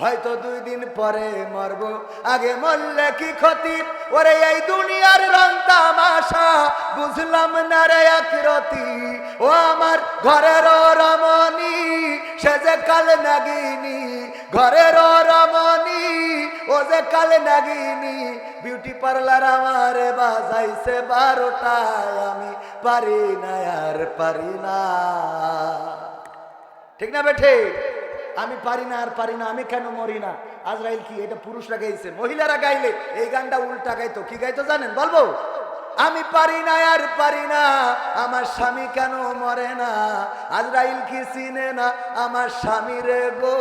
হয়তো দুই দিন পরে মরবো। আগে মরলে কি ক্ষতি? ওরে, এই দুনিয়ার রং তামাশা, বুঝলাম না রে একরতি ও আমার ঘরের রমণী, সে যে কাল নাগিনী। ঘরের রমণী, ও যে কাল নাগিনী। বিউটি পার্লার আমার বাজাইছে বারোটায়, আমি পারি না, আর পারি না। ঠিক না বেঠে? আমি পারি না আর পারি না, আমি কেন মরি না? আজরাইল কি, এটা পুরুষরা গাইছে? মহিলারা গাইলে এই গানটা উল্টা গাইতো, কি গাইতো জানেন? বলব? আমি পারি না আর পারি না, আমার স্বামী কেন মরে না? আজরাইল কি চিনে না, আমার স্বামী রে গো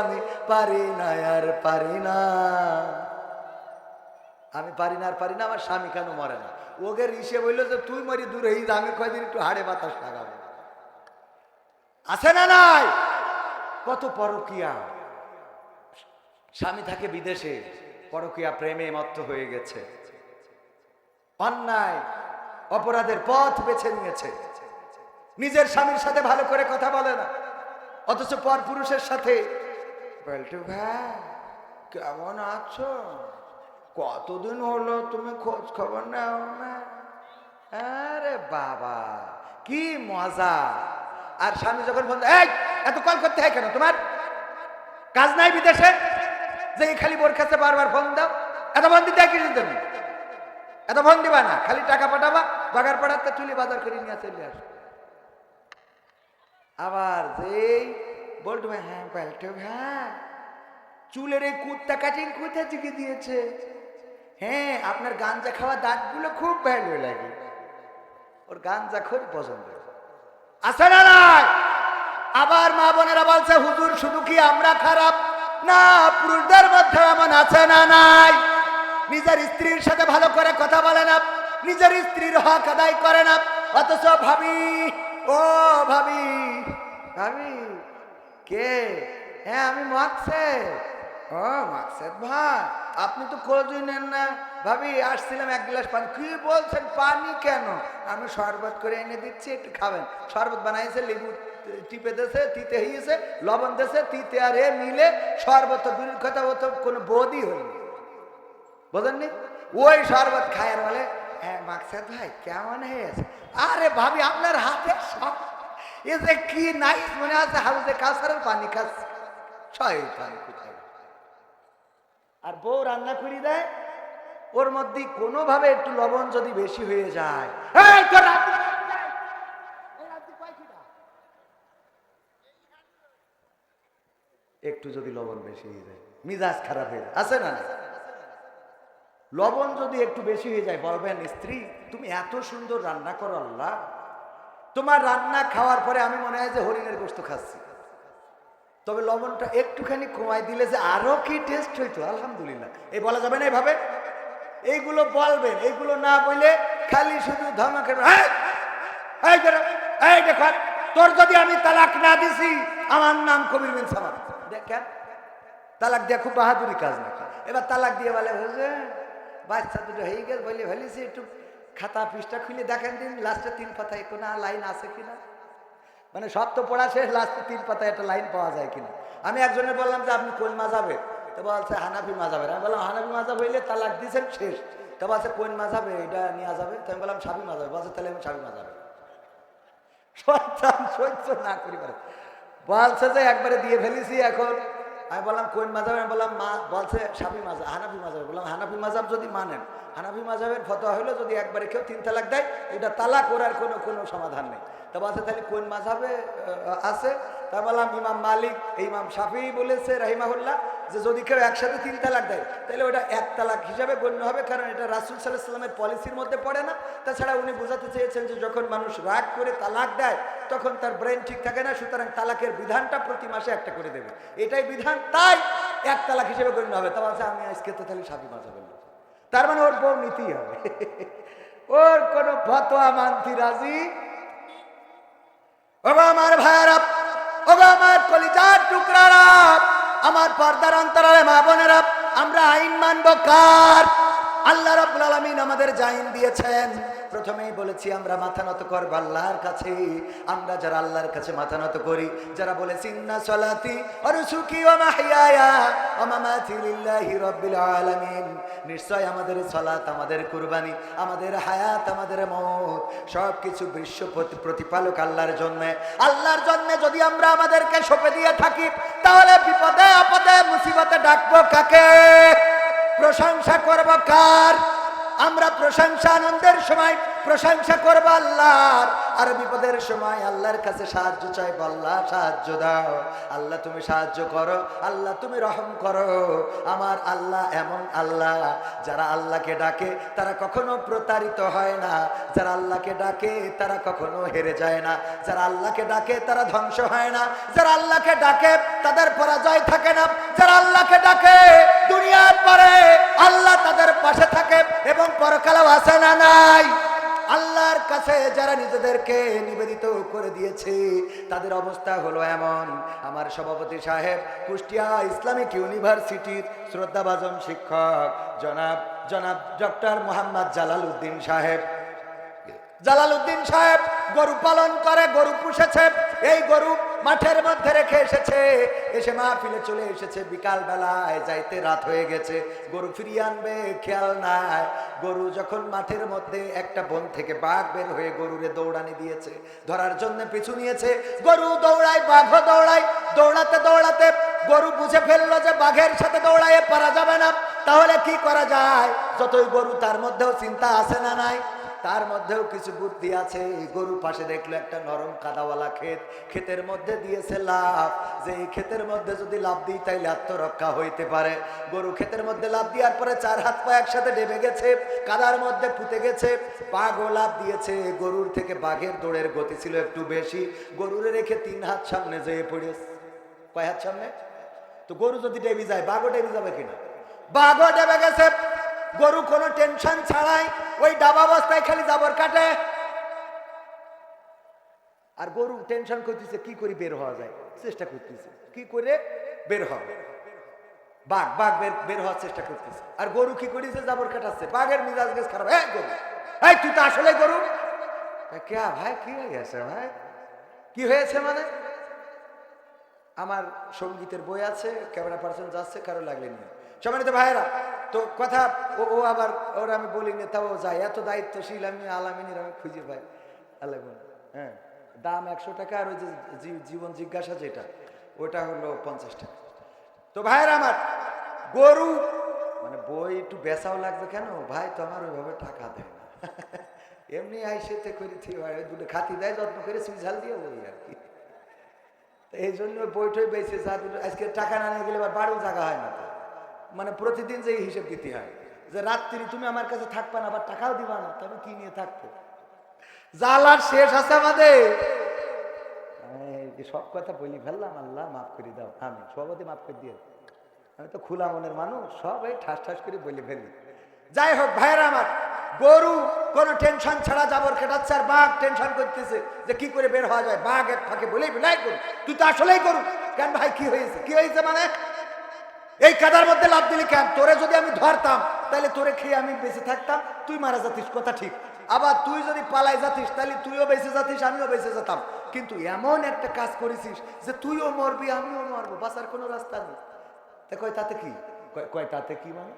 আমি পারি না আর পারি না। আমি পারি না আর পারি না, আমার স্বামী কেন মরে না? ওকে রিসে বলল যে, তুই মরি দূরে আমি কয়দিন একটু হাড়ে বাতাস লাগাবো। আছে না নাই? কত পরকিয়া। স্বামী থাকে বিদেশে পরকিয়া প্রেমে মত্ত হয়ে গেছে। অন্যায় অপরাধের পথ বেছে নিয়েছে। নিজের স্বামীর সাথে ভালো করে কথা বলে না। অথচ পর পুরুষের সাথে কেমন আছো? কতদিন হলো তুমি খোঁজ খবর নাও না? আরে বাবা কি মজা। আর স্বামী যখন দেয়, এই এত কল করতে হয় কেন? তোমার কাজ নাই বিদেশে? যে খালি বোর কাছে বারবার ফোন দাও। এত ফোন দিতে হয় তুমি এত ফোন দিবা না, খালি টাকা পাঠাবা, বাগার পাড়াতে তুলি বাজার করে নিয়ে চলে আস আবার যেই বলতো ভাই হ্যাঁ বলতো ভাই চুলের এই কুত্তা কাটিং কোথা থেকে দিয়েছে? হ্যাঁ আপনার গাঞ্জা খাওয়া দাঁতগুলো খুব ভালো লাগে। ওর গাঞ্জা খুব পছন্দ আছে না আবার মা বোনেরা বলছে, হুজুর, শুধু কি আমরা খারাপ? না, পুরুষদের মধ্যে এমন আছে না নাই? নিজের স্ত্রীর সাথে ভালো করে কথা বলে না, নিজের স্ত্রীর হক আদায় করে না। অথচ ভাবি, ও ভাবি ভাবি, কে? হ্যাঁ আমি মাকসে ও, মাকসেদ ভাই, আপনি তো খোঁজই নেন না। ভাবি, আসছিলাম এক গ্লাস পানি। কি বলছেন? পানি কেন? আমি শরবত করে এনে দিচ্ছি, একটু খাবেন। শরবত বানাইছে লেবু। টিপে দেছে, তিতে হইয়েছে লবণ দেছে, তিতে আর এ মিলে শরবত দূরের কথা কোনো বোধই হয়নি। বোঝেননি? ওই শরবত খায় আর বলে হ্যাঁ মাকসাদ ভাই, কেমন হয়েছে? আরে ভাবি, আপনার হাতে সব এ যে কি মনে আছে হাউসে পানি খাচ্ছে। শয়তান কোথায়? আর বউ রান্না করি দেয়, ওর মধ্যে কোনোভাবে একটু লবণ যদি বেশি হয়ে যায় কয় খিদা? এই রাতে কয় খিদা? একটু যদি লবণ বেশি হয়ে যায়। মিজাজ খারাপ হয়ে যায়। আছে না? লবণ যদি একটু বেশি হয়ে যায়, বলবেন, স্ত্রী, তুমি এত সুন্দর রান্না করো আল্লাহ। তোমার রান্না খাওয়ার পরে আমি মনে হয় যে হরিণের গোস্ত খাচ্ছি। তবে লবণটা একটুখানি কমাই দিলে যে আরও কি টেস্ট হইতো? আলহামদুলিল্লাহ। এই বলা যাবে না এইভাবে এইগুলো বলবেন, এইগুলো না বলে খালি শুধু দেখো, তোর যদি আমি তালাক না দিছি, আমার নাম কবির বিন সামাদ। দেখেন তালাক দিয়ে খুব বাহাদুরি কাজ না এবার তালাক দিয়ে বলে, হুজুর, বাচ্চা দুটো হয়ে গেছে বলে ফেলেছি একটু খাতা পৃষ্ঠা খুলে দেখেন দিন, লাস্টে তিন পাতায় কোনো লাইন আছে কিনা? মানে সব তো পড়া শেষ, লাস্টে তিন পাতায় একটা লাইন পাওয়া যায় কিনা? আমি একজনের বললাম যে, আপনি কোন মাজাবে তো বলছে, হানাফি মাজাবের আমি বললাম, হানাফি মাজাব হইলে তালাক দিয়েছেন শেষ। তো বলছে, কোন মাজাবে এটা নেওয়া যাবে? তো আমি বললাম সাবি মাজাবে বলছে, তাহলে আমি সাবি মাজাবে সন্তান সহ্য না করি পারে। বলছে যে একবারে দিয়ে ফেলেছি এখন। আমি বললাম, কোন মাজাব আমি বললাম, মা বলছে সাবি মাজাব হানাফি মাজাব বললাম, হানাফি মাজাব যদি মানেন, হানাফি মাজাবের ফতোয়া হলো যদি একবারে কেউ তিন তালাক দেয়, এটা তালাক করার কোনো কোনো সমাধান নেই। তা বলছে, তাহলে কোন মাঝাবে আছে? তা বললাম, ইমাম মালিক ইমাম শাফি বলেছে রাহিমাহুল্লাহ যে যদি কেউ একসাথে তিন তালাক দেয়, তাহলে ওটা এক তালাক হিসাবে গণ্য হবে, কারণ এটা রাসুল সাল্লাহ সাল্লামের পলিসির মধ্যে পড়ে না। তাছাড়া উনি বোঝাতে চেয়েছেন যে যখন মানুষ রাগ করে তালাক দেয়, তখন তার ব্রেন ঠিক থাকে না, সুতরাং তালাকের বিধানটা প্রতি মাসে একটা করে দেবে। এটাই বিধান, তাই এক তালাক হিসেবে গণ্য হবে। তা বলছে, আমি আজকে তো তাহলে সাবি মাঝাবেন তার মানে ওর বউ নিতেই হবে। ওর কোনো ফতোয়া মানতি রাজি? ওগো আমার ভাইয়ারা ওগো আমার কলিজার টুকরারা, আমার পর্দার অন্তরালে মা বোনেরা, আমরা আইন মানব কার? আল্লাহ রাব্বুল আলামিন আমাদের জাইন দিয়েছেন। প্রথমেই বলেছি, আমরা মাথা নত করব আল্লাহর কাছে। আমরা যারা আল্লাহর কাছে মাথা নত করি, যারা বলেছি, ইন্না সলাতি নিশ্চয় আমাদের সালাত, আমাদের কুরবানি, আমাদের হায়াত, আমাদের মৌত সব কিছু বিশ্ব প্রতি- প্রতিপালক আল্লাহর জন্য। আল্লাহর জন্য যদি আমরা আমাদেরকে সঁপে দিয়ে থাকি, তাহলে বিপদে আপদে, মুসিবতে ডাকবো কাকে? প্রশংসা করব কার? আমরা প্রশংসা আনন্দের সময় প্রশংসা করব আল্লাহর, আর বিপদের সময় আল্লাহর কাছে সাহায্য চাইব, আল্লাহ সাহায্য দাও। আল্লাহ তুমি সাহায্য করো, আল্লাহ তুমি রহম করো। আমার আল্লাহ এমন আল্লাহ, যারা আল্লাহকে ডাকে তারা কখনো প্রতারিত হয় না। যারা আল্লাহকে ডাকে তারা কখনো হেরে যায় না। যারা আল্লাহকে ডাকে তারা ধ্বংস হয় না। যারা আল্লাহকে ডাকে তাদের পরাজয় থাকে না। যারা আল্লাহকে ডাকে দুনিয়ার পরে, আল্লাহ তাদের পাশে থাকে এবং পরকালেও আসে না নাই? আল্লাহর কাছে যারা নিজেদেরকে নিবেদিত করে দিয়েছে, তাদের অবস্থা হলো এমন। আমার সভাপতি সাহেব, কুষ্টিয়া ইসলামিক ইউনিভার্সিটির শ্রদ্ধাভাজন শিক্ষক, জনাব জনাব ডক্টর মোহাম্মদ জালাল উদ্দিন সাহেব। জালালউদ্দিন সাহেব, গরু পালন করে, গরু পুষেছে। এই গরু মাঠের মধ্যে রেখে এসেছে। এসে মাহফিলে চলে এসেছে। বিকাল বেলায় যাইতে রাত হয়ে গেছে। গরু ফিরিয়ে আনবে, খেয়াল নাই। গরু যখন মাঠের মধ্যে একটা বন থেকে বাঘ বের হয়ে গরুরে দৌড়ানি দিয়েছে, ধরার জন্য পিছু নিয়েছে। গরু দৌড়ায়, বাঘও দৌড়ায়। দৌড়াতে দৌড়াতে গরু বুঝে ফেলল যে বাঘের সাথে দৌড়ায় পারা যাবে না। তাহলে কি করা যায়? যতই গরু তার মধ্যেও চিন্তা আসে না নাই। তার মধ্যেও কিছু বুদ্ধি আছে। গরু পাশে দেখল একটা নরম কাদাওয়ালা ক্ষেত। ক্ষেতের মধ্যে দিয়েছে লাভ যে এই ক্ষেতের মধ্যে যদি লাভ দিই, তাইলে আত্মরক্ষা হইতে পারে। গরু ক্ষেতের মধ্যে লাভ দেওয়ার পরে চার হাত পা একসাথে ডেবে গেছে, কাদার মধ্যে পুঁতে গেছে বাঘও লাভ দিয়েছে। গরুর থেকে বাঘের দৌড়ের গতি ছিল একটু বেশি। গরুরে রেখে তিন হাত সামনে যেয়ে পড়েছে কয় হাত সামনে? তো গরু যদি ডেবি যায়, বাঘও ডেবি যাবে কিনা? বাঘও ডেবে গেছে। গরু কোনো টেনশন ছাড়াই ওই ডাবা বস্তায় খালি জাবর কাটে। আর গরু টেনশন করতেছে, কি করে বের হওয়া যায়? চেষ্টা করতেছে। কি করে? বের হবে বাঘ বাঘ বের বের হওয়ার চেষ্টা করতেছে। আর গরু কি করেছে? জাবর কাটাচ্ছে। বাঘের মিজাজ গেছ খারাপ। এই গরু, এই তুই তো আসলে গরু। কে, ভাই, কি হয়ে গেছে, ভাই? কি হয়েছে মানে? আমার সঙ্গীতের বই আছে, ক্যামেরা পার্সন যাচ্ছে, কারও লাগলে নিয়ে। সম্মানিত ভাইয়েরা, তো কথা, ও আবার, ওরা আমি বলি না, তাও যায়। এত দায়িত্বশীল আমি, আলামিনীর আমি খুঁজে পাই। আল্লাহ হ্যাঁ দাম একশো টাকা আর ওই যে জীবন জিজ্ঞাসা যেটা, ওটা হলো পঞ্চাশ টাকা। তো ভাইয়েরা আমার, গরু মানে বই একটু বেচাও লাগবে কেন? ভাই তো আমার ওইভাবে টাকা দেয় না। এমনি আইসেতে ভাই দুটো খাতি দেয়, যত্ন করে সুইঝাল দিয়ে ওই আর কি। এই জন্য বইটই বেঁচে আজকে টাকা না নিয়ে গেলে আবার বাড়িও জায়গা হয় না মানে প্রতিদিন যে হিসেব দিতে হয়, যে রাত্রি তুমি আমার কাছে থাকবে না, আবার টাকাও দিবা না, তবে কি নিয়ে থাকব? জালার শেষ আছে আমাদের। সব কথা বলি, ফেললাম আল্লাহ, মাফ করে দাও। আমি সভাপতি, মাফ করে দিয়ে আমি তো খোলা মনের মানুষ সবাই ঠাস ঠাস করে বলে ফেলি। যাই হোক, ভাইয়েরা আমার গরু কোনো টেনশন ছাড়া যাবর কেটাচ্ছে আর বাঘ টেনশন করতেছে যে কি করে বের হওয়া যায়। বাঘ এক ফাঁকে বলেই বেলাই করু তুই তো আসলেই করু কেন ভাই, কি হয়েছে? কি হয়েছে মানে? এই কাদার মধ্যে লাভ দিলি কেন? তোরে যদি আমি ধরতাম, তাহলে তোরে খেয়ে আমি বেঁচে থাকতাম। তুই মারা যাতিস, কথা ঠিক। আবার তুই যদি পালাই যাতিস, তাহলে তুইও বেঁচে যাতিস, আমিও বেঁচে যেতাম। কিন্তু এমন একটা কাজ করেছিস যে তুইও মরবি, আমিও মরবো। বাঁচার কোনো রাস্তা নেই। তা কয়, তাতে কি? কয়, তাতে কি মানে?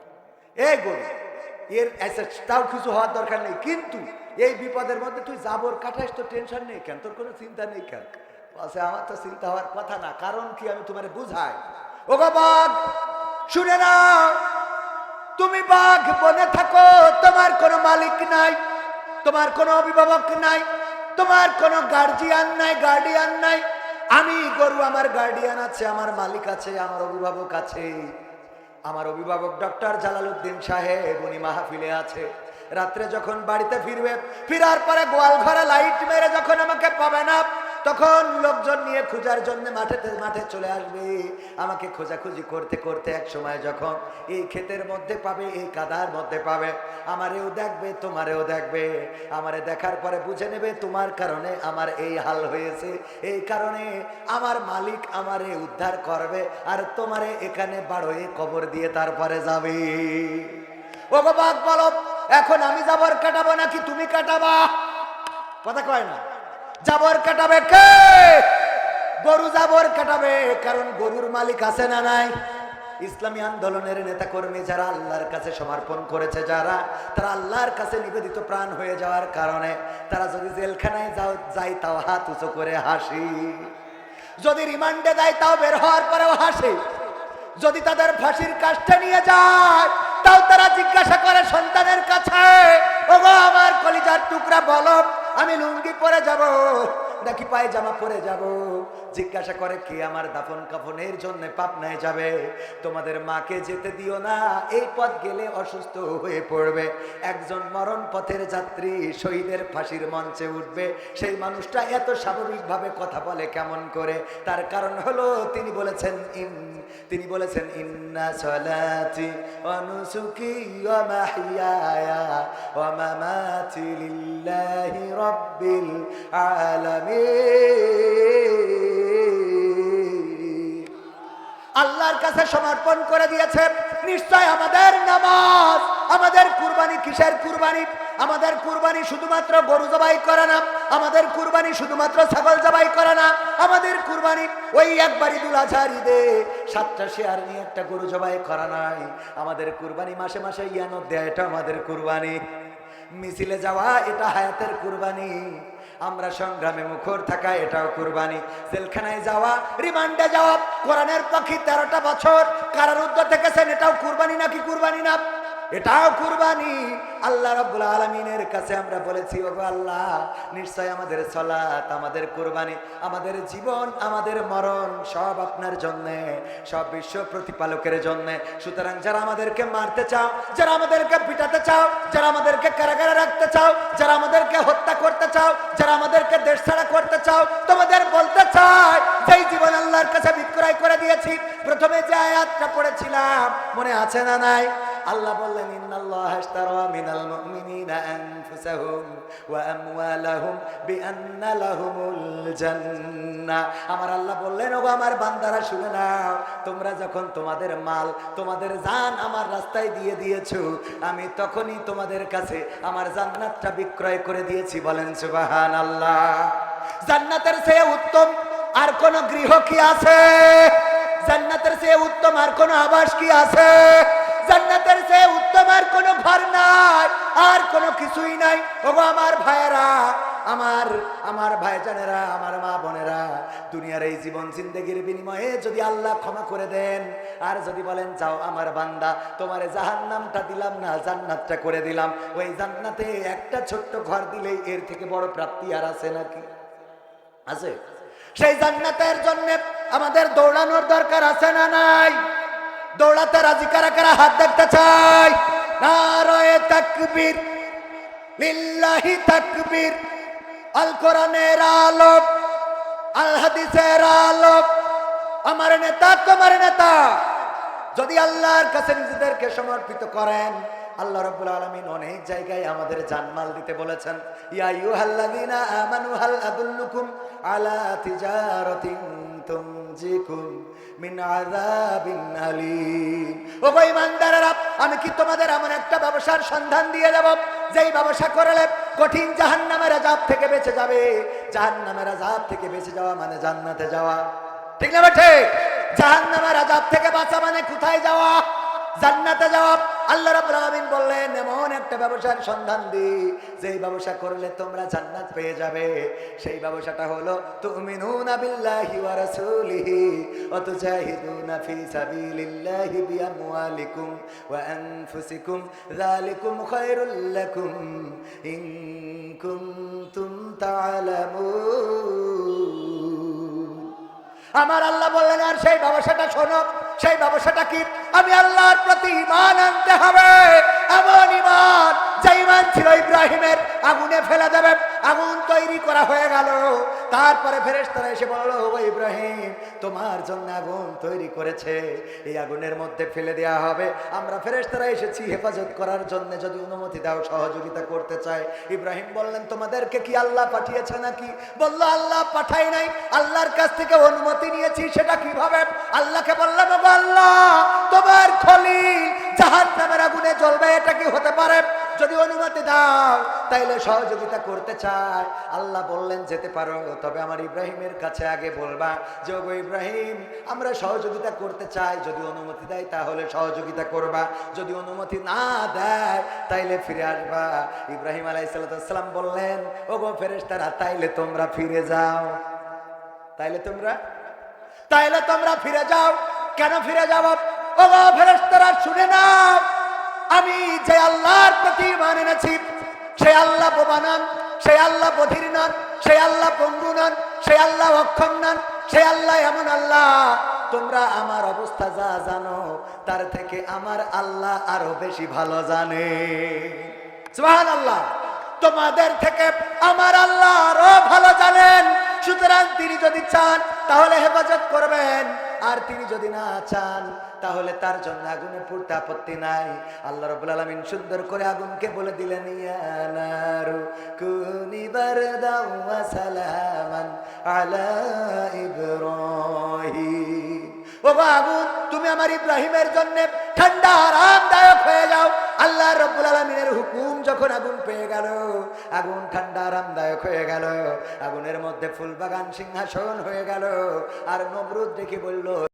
এই গরু এর তাও কিছু হওয়ার দরকার নেই। কিন্তু এই বিপদের মধ্যে তুই যাবর কাটাইস তো টেনশন নেই কেন? তোর কোনো চিন্তা নেই কেন? বলছে, আমার তো চিন্তা হওয়ার কথা না। কারণ কি আমি তোমারে বুঝাই? ও বাঘ, শুনে নাও। তুমি বাঘ বনে থাকো, তোমার কোনো মালিক নাই, তোমার কোনো অভিভাবক নাই, তোমার কোনো গার্জিয়ান নাই গার্ডিয়ান নাই। আমি গরু, আমার গার্ডিয়ান আছে, আমার মালিক আছে, আমার অভিভাবক আছে। আমার অভিভাবক ডক্টর জালালউদ্দিন সাহেব, উনি মাহফিলে আছে। রাত্রে যখন বাড়িতে ফিরবে, ফিরার পরে গোয়াল ঘরে লাইট মেরে যখন আমাকে পাবে না তখন লোকজন নিয়ে খোঁজার জন্য মাঠে মাঠে চলে আসবে। আমাকে খোঁজাখুঁজি করতে করতে এক সময় যখন এই ক্ষেতের মধ্যে পাবে, এই কাদার মধ্যে পাবে, আমারেও দেখবে, তোমারেও দেখবে। আমারে দেখার পরে বুঝে নেবে তোমার কারণে আমার এই হাল হয়েছে। এই কারণে আমার মালিক আমারে উদ্ধার করবে আর তোমারে এখানে বাড়োয়ে কবর দিয়ে তারপরে যাবে। ও বাঘ বলো এখন আমি যাবার কাটাবো নাকি তুমি কাটাবা? কথা কয় না। জাবর কাটাবে কে? গরু জাবর কাটাবে, কারণ গরুর মালিক আছে না নাই? ইসলামী আন্দোলনের নেতা কর্মী যারা আল্লাহর কাছে সমর্পণ করেছে, যারা তারা আল্লাহর কাছে নিবেদিত প্রাণ হয়ে যাওয়ার কারণে তারা যদি জেলখানায় যাও যাই তাও হাত উঁচু করে হাসি। যদি রিমান্ডে দেয় তাও বের হওয়ার পরেও হাসি। যদি তাদের ফাঁসির কাজটা নিয়ে যায়, তাও তারা জিজ্ঞাসা করে সন্তানের কাছে। ওগো, আমার কলিজার টুকরা বলো আমি লুঙ্গি পরে যাব, নাকি পায়জামা পরে যাব? জিজ্ঞাসা করে কি আমার দাফন কাফনের জন্য পাবনায় যাবে? তোমাদের মাকে যেতে দিও না, এই পথ গেলে অসুস্থ হয়ে পড়বে। একজন মরণ পথের যাত্রী শহীদের ফাঁসির মঞ্চে উঠবে। সেই মানুষটা এত স্বাভাবিকভাবে কথা বলে কেমন করে? তার কারণ হলো তিনি বলেছেন তিনি বলেছেন ইন্না সলাতি অনুসুকি ওয়া মাহইয়ায়া ওয়া মামাতি আল্লাহর কাছে সমর্পণ করে দিয়েছে নিশ্চয় আমাদের নামাজ, আমাদের কুরবানি কিসের কুরবানি? আমাদের কুরবানি শুধুমাত্র গরু জবাই করে না, আমাদের কুরবানি শুধুমাত্র ছাগল জবাই করে না, আমাদের কুরবানি ওই একবারই দুল আজহার ঈদে সাতটা শেয়ার নিয়ে একটা গরু জবাই করা নাই। আমাদের কুরবানি মাসে মাসে ইয়ানো দেয়, এটা আমাদের কুরবানি। মিছিলে যাওয়া, এটা হায়াতের কুরবানি। আমরা সংগ্রামে মুখর থাকা এটাও কুরবানি। সেলখানায় যাওয়া, রিমান্ডে যাওয়া, কোরআনের পক্ষে তেরোটা বছর কারারুদ্ধ থেকেছেন, এটাও কুরবানি নাকি কুরবানি না? এটাও কুরবানি। আল্লাহ রাব্বুল আলামিনের কাছে আমরা বলেছি ও আল্লাহ, নিশ্চয় আমাদের সলাত, আমাদের কুরবানি, আমাদের জীবন, আমাদের মরণ, সব আপনার জন্য, সব বিশ্ব প্রতিপালকের জন্য। সুতরাং যারা আমাদেরকে মারতে চাও, যারা আমাদেরকে পিটাতে চাও, যারা আমাদেরকে কারাগারে রাখতে চাও, যারা আমাদেরকে হত্যা করতে চাও, যারা আমাদেরকে দেশ ছাড়া করতে চাও, তোমাদের বলতে চাই, যেই জীবন আল্লাহর কাছে বিক্রয় করে দিয়েছি, প্রথমে যে আয়াতটা পড়েছিলাম, মনে আছে না নাই? আল্লাহ বললেন, ইন্নাল্লাহ আশতারা মিনাল মুমিনিনা আনফুসাহুম ওয়া আমওয়ালাহুম বিআন্না লাহুমুল জান্নাহ আমার আল্লাহ বললেন, ওগো আমার বান্দারা, শুনে নাও, তোমরা যখন তোমাদের মাল, তোমাদের জান আমার রাস্তায় দিয়ে দিয়েছ, আমি তখনই তোমাদের কাছে আমার জান্নাতটা বিক্রয় করে দিয়েছি। বলেন, সুবহানাল্লাহ। জান্নাতের চেয়ে উত্তম আর কোন গৃহ কি আছে? জান্নাতের চেয়ে উত্তম আর কোন আবাস কি আছে? কোন ঘর নাই, আর কোনো কিছুই নাই। ওগো আমার ভাইয়েরা, আমার আমার ভাইজানেরা, আমার মা বোনেরা, দুনিয়ার এই জীবন জিন্দগির বিনিময়ে যদি আল্লাহ ক্ষমা করে দেন, আর যদি বলেন, যাও আমার বান্দা, তোমার জাহান্নামটা দিলাম না, জান্নাতটা করে দিলাম। ওই জান্নাতে একটা ছোট্ট ঘর দিলেই এর থেকে বড় প্রাপ্তি আর আছে নাকি? আছে। সেই জান্নাতের জন্য আমাদের দৌড়ানোর দরকার আছে না নাই? দৌড়াতে রাজি কারা কারা হাত দেখতে চাই নারায়ে তাকবীর, লিল্লাহি তাকবীর আল কোরআনের আলো আল হাদিসের আলো আমার নেতা, তোমার নেতা, যদি আল্লাহর কাছে নিজেদেরকে সমর্পিত করেন, আল্লাহ রাব্বুল আলামিন অনেক জায়গায় আমাদের জানমাল দিতে বলেছেন, ইয়া আইয়ুহাল্লাযীনা আমানু হাল আদুল্লুকুম আলা তিজারাতিন তুনজিকুম ও আমি কি তোমাদের এমন একটা ব্যবসার সন্ধান দিয়ে দেব যেই ব্যবসা করলে কঠিন জাহান্নামের আযাব থেকে বেঁচে যাবে? জাহান্নামের আযাব থেকে বেঁচে যাওয়া মানে জান্নাতে যাওয়া। ঠিক না ঠিক? জাহান্নামের আযাব থেকে বাঁচা মানে কোথায় যাওয়া? জান্নাতে যাওয়া। আল্লাহ রাব্বুল বললেন, এমন একটা ব্যবসার সন্ধান দি, যেই ব্যবসা করলে তোমরা জান্নাত পেয়ে যাবে। সেই ব্যবসাটা হলো, তুমিনুনা বিল্লাহি ওয়া রাসূলিহি ওয়া তুজাহিদুনা ফি সাবিলিল্লাহি বিআমওয়ালিকুম ওয়া আনফুসিকুম, যালিকুম খায়রুল লাকুম ইন কুনতুম তা'লামুন আমার আল্লাহ বললেন, আর সেই ব্যবসাটা শোনো, সেই ব্যবসাটা কি? আমি আল্লাহর প্রতি ইমান আনতে হবে। এমন ইমান যে ইমান ছিল ইব্রাহিমের, আগুনে ফেলে দেবে। আগুন তৈরি করা হয়ে গেল। তারপরে ফেরেশতারা এসে বলল, ও ইব্রাহিম, তোমার জন্য আগুন তৈরি করেছে। এই আগুনের মধ্যে ফেলে দেওয়া হবে। আমরা ফেরেশতারা এসেছি হেফাজত করার জন্য। যদি অনুমতি দাও, সহযোগিতা করতে চাই। ইব্রাহিম বললেন, তোমাদেরকে কি আল্লাহ পাঠিয়েছে নাকি? বলল, আল্লাহ পাঠাই নাই। আল্লাহর কাছ থেকে অনুমতি নিয়েছি, সেটা কীভাবে? আল্লাহকে বললাম, "ওগো আল্লাহ, তোমার খলিল জাহান নামের আগুনে জ্বলবে, এটা কি হতে পারে? যদি অনুমতি দাও, তাইলে সহযোগিতা করতে চায় আল্লাহ বললেন, যেতে পারো, তবে আমার ইব্রাহিমের কাছে আগে বলবা যে, ওগো ইব্রাহিম, আমরা সহযোগিতা করতে চাই। যদি অনুমতি দেয়, তাহলে সহযোগিতা করবা। যদি অনুমতি না দেয়, তাইলে ফিরে আসবা। ইব্রাহিম আলাইসাল্লাম বললেন, ওগো ফেরেশতারা, তাইলে তোমরা ফিরে যাও। তাইলে তোমরা? তাইলে তোমরা ফিরে যাও। কেন ফিরে যাব? ও ফেরেশতারা, শুনে নাও। আমি যে আল্লাহর প্রতি ইমান এনেছি, সে আল্লাহ বোবা নন সে আল্লাহ বধির নন সে আল্লাহ পঙ্গু নন সে আল্লাহ অক্ষম নন সে আল্লাহ এমন আল্লাহ। তোমরা আমার অবস্থা যা জানো, তার থেকে আমার আল্লাহ আরও বেশি ভালো জানে। আল্লাহ তোমাদের থেকে আমার আল্লাহ আরও ভালো জানেন। সুতরাং তিনি যদি চান, তাহলে হেফাজত করবেন। আর তিনি যদি না চান, তাহলে তার জন্য আগুনে পুরতে আপত্তি নাই। আল্লাহ রবুল আলমিন সুন্দর করে আগুনকে বলে দিলেন ইয়ানারু আলা ইব্রাহিম। ও বাবু তুমি আমার ইব্রাহিমের জন্য ঠান্ডা, আরামদায়ক হয়ে যাও। আল্লাহ রব্বুল আলমিনের হুকুম যখন আগুন পেয়ে গেল, আগুন ঠান্ডা, আরামদায়ক হয়ে গেল, আগুনের মধ্যে ফুলবাগান সিংহাসন হয়ে গেল, আর নবরুদ দেখে বলল